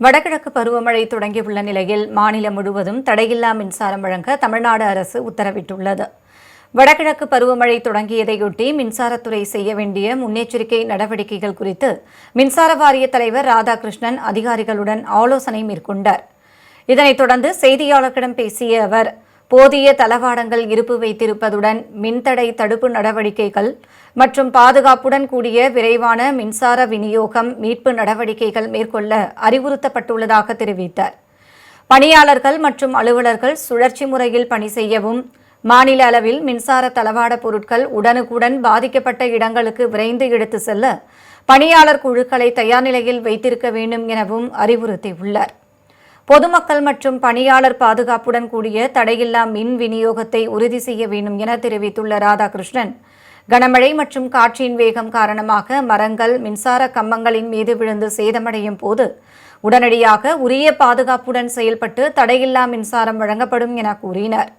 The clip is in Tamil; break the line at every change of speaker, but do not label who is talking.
வடகிழக்கு பருவமழை தொடங்கியுள்ள நிலையில் மாநிலம் முழுவதும் தடையில்லா மின்சாரம் வழங்க தமிழ்நாடு அரசு உத்தரவிட்டுள்ளது. வடகிழக்கு பருவமழை தொடங்கியதையொட்டி மின்சாரத்துறை செய்ய வேண்டிய முன்னெச்சரிக்கை நடவடிக்கைகள் குறித்து மின்சார வாரிய தலைவர் ராதாகிருஷ்ணன் அதிகாரிகளுடன் ஆலோசனை மேற்கொண்டார். இதனைத் தொடர்ந்து செய்தியாளர்களிடம் பேசிய அவர் போதிய தளவாடங்கள் இருப்பு வைத்திருப்பதுடன் மின்தடை தடுப்பு நடவடிக்கைகள் மற்றும் பாதுகாப்புடன் கூடிய விரைவான மின்சார விநியோகம் மீட்பு நடவடிக்கைகள் மேற்கொள்ள அறிவுறுத்தப்பட்டுள்ளதாக தெரிவித்தார். பணியாளர்கள் மற்றும் அலுவலர்கள் சுழற்சி முறையில் பணி செய்யவும் மாநில அளவில் மின்சார தளவாட பொருட்கள் உடனுக்குடன் பாதிக்கப்பட்ட இடங்களுக்கு விரைந்து எடுத்து செல்ல பணியாளர் குழுக்களை தயார் நிலையில் வைத்திருக்க வேண்டும் எனவும் அறிவுறுத்தியுள்ளார். பொதுமக்கள் மற்றும் பணியாளர் பாதுகாப்புடன் கூடிய தடையில்லா மின் விநியோகத்தை உறுதி செய்ய வேண்டும் என தெரிவித்துள்ள ராதாகிருஷ்ணன். கனமழை மற்றும் காற்றின் வேகம் காரணமாக மரங்கள் மின்சார கம்பங்களின் மீது விழுந்து சேதமடையும் போது உடனடியாக உரிய பாதுகாப்புடன் செயல்பட்டு தடையில்லா மின்சாரம் வழங்கப்படும் என கூறினர்.